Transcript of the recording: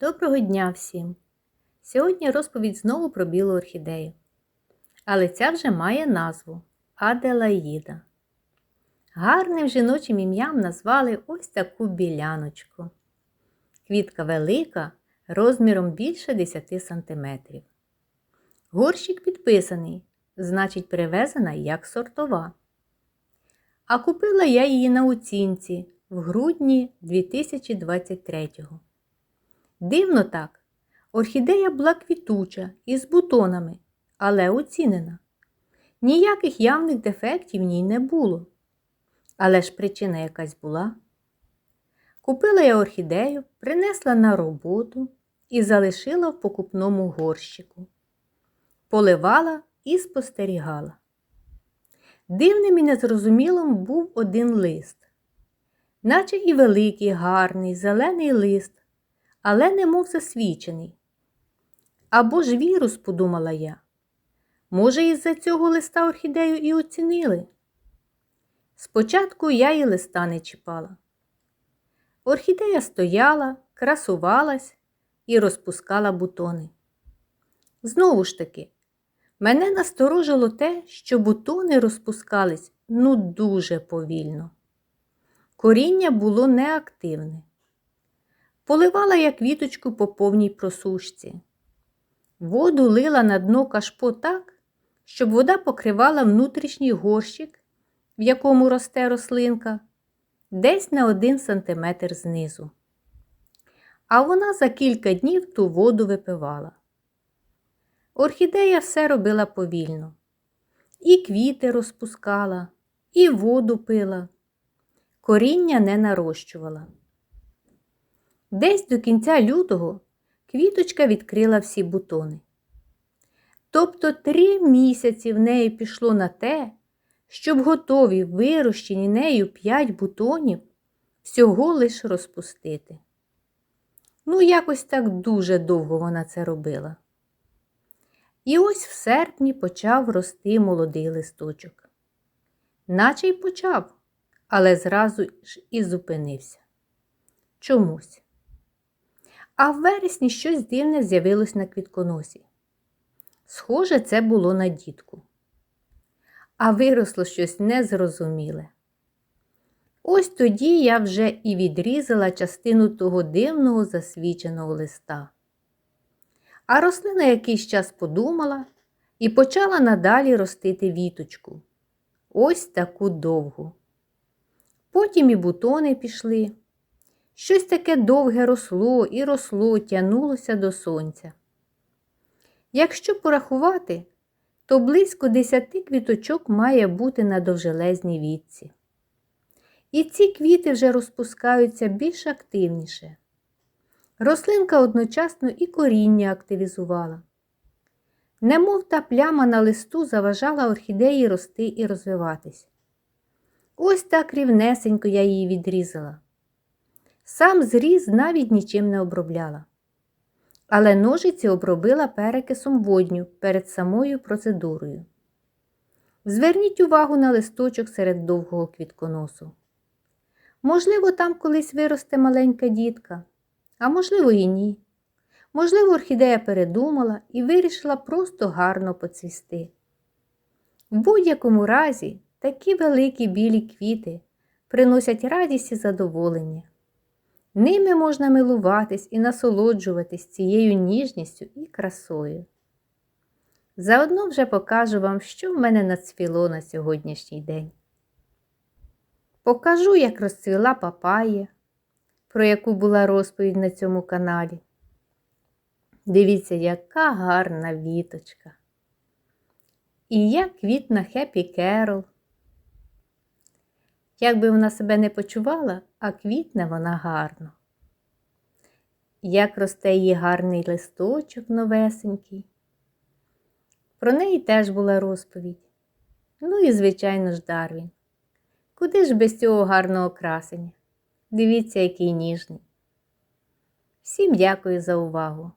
Доброго дня всім! Сьогодні розповідь знову про білу орхідею. Але ця вже має назву Аделаїда. Гарним жіночим ім'ям назвали ось таку біляночку. Квітка велика, розміром більше 10 см. Горщик підписаний, значить, привезена як сортова. А купила я її на оцінці в грудні 2023-го. Дивно так, орхідея була квітуча із бутонами, але оцінена. Ніяких явних дефектів в ній не було. Але ж причина якась була. Купила я орхідею, принесла на роботу і залишила в покупному горщику. Поливала і спостерігала. Дивним і незрозумілим був один лист, наче і великий, гарний, зелений лист, але немов засвічений. Або ж вірус, подумала я. Може, із-за цього листа орхідею і оцінили. Спочатку я і листа не чіпала. Орхідея стояла, красувалась і розпускала бутони. Знову ж таки, мене насторожило те, що бутони розпускались ну дуже повільно. Коріння було неактивне. Поливала я квіточку по повній просушці. Воду лила на дно кашпо так, щоб вода покривала внутрішній горщик, в якому росте рослинка, десь на один сантиметр знизу. А вона за кілька днів ту воду випивала. Орхідея все робила повільно. І квіти розпускала, і воду пила, коріння не нарощувала. Десь до кінця лютого квіточка відкрила всі бутони. Тобто три місяці в неї пішло на те, щоб готові вирощені нею п'ять бутонів всього лиш розпустити. Ну, якось так дуже довго вона це робила. І ось в серпні почав рости молодий листочок. Наче й почав, але зразу ж і зупинився. Чомусь. А в вересні щось дивне з'явилось на квітконосі. Схоже, це було на дітку. А виросло щось незрозуміле. Ось тоді я вже і відрізала частину того дивного засвіченого листа. А рослина якийсь час подумала і почала надалі ростити віточку. Ось таку довгу. Потім і бутони пішли. Щось таке довге росло і росло, тянулося до сонця. Якщо порахувати, то близько десяти квіточок має бути на довжелезній вітці. І ці квіти вже розпускаються більш активніше. Рослинка одночасно і коріння активізувала. Немов та пляма на листу заважала орхідеї рости і розвиватись. Ось так рівнесенько я її відрізала. Сам зріз навіть нічим не обробляла. Але ножиці обробила перекисом водню перед самою процедурою. Зверніть увагу на листочок серед довгого квітконосу. Можливо, там колись виросте маленька дітка, а можливо, і ні. Можливо, орхідея передумала і вирішила просто гарно поцвісти. В будь-якому разі такі великі білі квіти приносять радість і задоволення. Ними можна милуватись і насолоджуватись цією ніжністю і красою. Заодно вже покажу вам, що в мене нацвіло на сьогоднішній день. Покажу, як розцвіла папая, про яку була розповідь на цьому каналі. Дивіться, яка гарна віточка. І як квітна Хеппі Керол. Як би вона себе не почувала, а квітне вона гарно. Як росте її гарний листочок новесенький. Про неї теж була розповідь. Ну і, звичайно ж, Дарвін. Куди ж без цього гарного красення? Дивіться, який ніжний. Всім дякую за увагу!